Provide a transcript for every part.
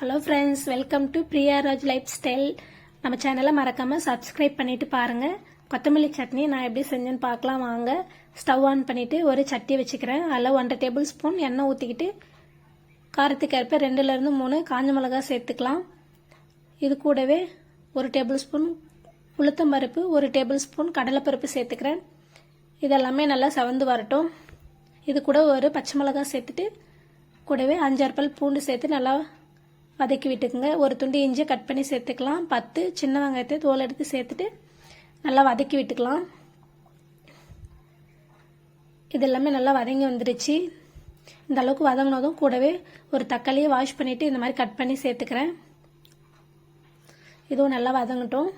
Hello friends welcome to Priya Raj lifestyle நம்ம சேனலை மறக்காமல் சப்ஸ்கிரைப் பண்ணிவிட்டு பாருங்கள் கொத்தமல்லி சட்னி நான் எப்படி செஞ்சேன்னு பார்க்கலாம் வாங்க. ஸ்டவ் ஆன் பண்ணிவிட்டு ஒரு சட்டி வச்சுக்கிறேன். அதில் ஒன்றரை டேபிள் ஸ்பூன் எண்ணெய் ஊற்றிக்கிட்டு காரத்துக்கு ஏற்ப ரெண்டுலேருந்து மூணு காஞ்ச மிளகா சேர்த்துக்கலாம். இது கூடவே ஒரு டேபிள் ஸ்பூன் உளுத்தம் பருப்பு ஒரு டேபிள் ஸ்பூன் கடலைப்பருப்பு சேர்த்துக்கிறேன். இதெல்லாமே நல்லா செவந்து வரட்டும். இது கூட ஒரு பச்சை மிளகா சேர்த்துட்டு கூடவே அஞ்சாறு பல் பூண்டு சேர்த்து நல்லா வதக்கி விட்டுக்குங்க. ஒரு துண்டு இஞ்சி கட் பண்ணி சேர்த்துக்கலாம். பத்து சின்ன வெங்காயத்தை தோல் எடுத்து சேர்த்துட்டு நல்லா வதக்கி விட்டுக்கலாம். இது எல்லாமே நல்லா வதங்கி வந்துடுச்சு இந்த அளவுக்கு வதங்கினதும் கூடவே ஒரு தக்காளியை வாஷ் பண்ணிவிட்டு இந்த மாதிரி கட் பண்ணி சேர்த்துக்கிறேன். இதுவும் நல்லா வதங்கட்டும்.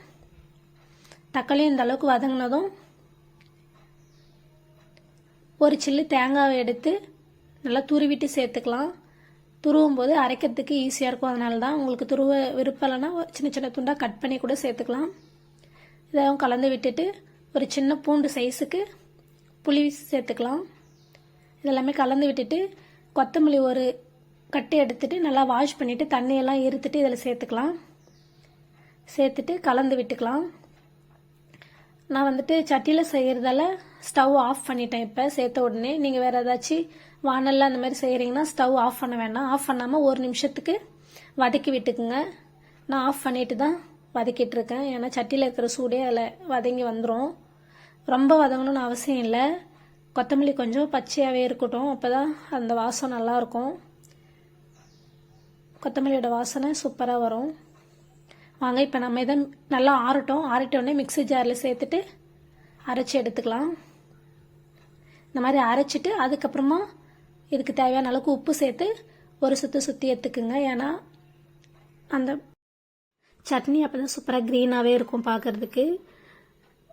தக்காளியும் இந்த அளவுக்கு வதங்கினதும் ஒரு சில்லு தேங்காவை எடுத்து நல்லா துருவிட்டு சேர்த்துக்கலாம். துருவும் போது அரைக்கிறதுக்கு ஈஸியாக இருக்கும். அதனால தான் உங்களுக்கு துருவ விருப்பம் இல்லைன்னா சின்ன சின்ன துண்டாக கட் பண்ணி கூட சேர்த்துக்கலாம். இதெல்லாம் கலந்து விட்டுட்டு ஒரு சின்ன பூண்டு சைஸுக்கு புளி சேர்த்துக்கலாம். இதெல்லாமே கலந்து விட்டுட்டு கொத்தமல்லி ஒரு கட்டி எடுத்துட்டு நல்லா வாஷ் பண்ணிவிட்டு தண்ணியெல்லாம் இருத்துட்டு இதில் சேர்த்துக்கலாம். சேர்த்துட்டு கலந்து விட்டுக்கலாம். நான் வந்துட்டு சட்டியில் செய்கிறதால ஸ்டவ் ஆஃப் பண்ணிட்டேன் இப்போ சேர்த்த உடனே. நீங்கள் வேறு ஏதாச்சும் வானல்ல அந்த மாதிரி செய்கிறீங்கன்னா ஸ்டவ் ஆஃப் பண்ண வேண்டாம் ஆஃப் பண்ணாமல் ஒரு நிமிஷத்துக்கு வதக்கி விட்டுக்குங்க. நான் ஆஃப் பண்ணிட்டு தான் வதக்கிட்டு இருக்கேன். ஏன்னா சட்டியில் இருக்கிற சூடே அதில் வதங்கி வந்துடும் ரொம்ப வதங்கணும்னு அவசியம் இல்லை. கொத்தமல்லி கொஞ்சம் பச்சையாகவே இருக்கட்டும். அப்போ தான் அந்த வாசம் நல்லாயிருக்கும் கொத்தமல்லியோட வாசனை சூப்பராக வரும். வாங்க இப்போ நம்ம இதை நல்லா ஆறட்டும். ஆறிட்டோடனே மிக்ஸி ஜாரில் சேர்த்துட்டு அரைச்சி எடுத்துக்கலாம். இந்த மாதிரி அரைச்சிட்டு அதுக்கப்புறமா இதுக்கு தேவையான அளவுக்கு உப்பு சேர்த்து ஒரு சுற்றி சுற்றி எடுத்துக்குங்க. ஏன்னா அந்த சட்னி அப்போ தான் சூப்பராக க்ரீனாகவே இருக்கும் பார்க்குறதுக்கு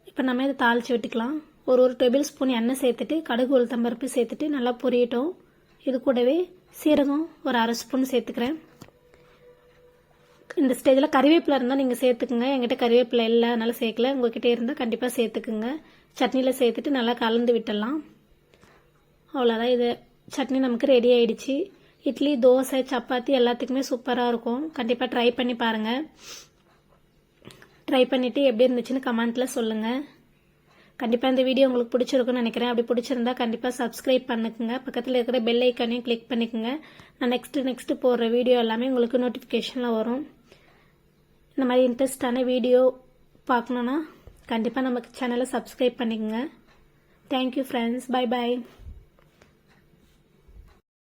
இப்போ நம்ம இதை தாளித்து விட்டுக்கலாம். ஒரு ஒரு டேபிள் ஸ்பூன் எண்ணெய் சேர்த்துட்டு கடுகு உளுத்தம்பருப்பு சேர்த்துட்டு நல்லா பொரியட்டும். இது கூடவே சீரகம் ஒரு அரை ஸ்பூன் சேர்த்துக்கிறேன். இந்த ஸ்டேஜில் கறிவேப்பிலை இருந்தால் நீங்கள் சேர்த்துக்குங்க. எங்கிட்ட கறிவேப்பிலை இல்லை அதனால் சேர்க்கல. உங்ககிட்ட இருந்தால் கண்டிப்பாக சேர்த்துக்குங்க. சட்னியில் சேர்த்துட்டு நல்லா கலந்து விட்டுடலாம். அவ்வளோதான் இது சட்னி நமக்கு ரெடி ஆயிடுச்சு. இட்லி தோசை சப்பாத்தி எல்லாத்துக்குமே சூப்பராக இருக்கும். கண்டிப்பாக ட்ரை பண்ணி பாருங்கள் ட்ரை பண்ணிவிட்டு எப்படி இருந்துச்சுன்னு கமெண்ட்டில் சொல்லுங்கள் கண்டிப்பாக இந்த வீடியோ உங்களுக்கு பிடிச்சிருக்குன்னு நினைக்கிறேன். அப்படி பிடிச்சிருந்தா கண்டிப்பாக சப்ஸ்கிரைப் பண்ணிக்கோங்க. பக்கத்தில் இருக்கிற பெல் ஐக்கானையும் கிளிக் பண்ணிக்கோங்க. நான் நெக்ஸ்ட்டு நெக்ஸ்ட்டு போடுற வீடியோ எல்லாமே உங்களுக்கு நோட்டிஃபிகேஷனில் வரும். இந்த மாதிரி இன்ட்ரெஸ்டான வீடியோ பார்க்கணுன்னா கண்டிப்பாக நமக்கு சேனலை சப்ஸ்கிரைப் பண்ணிக்கோங்க. Thank you friends bye bye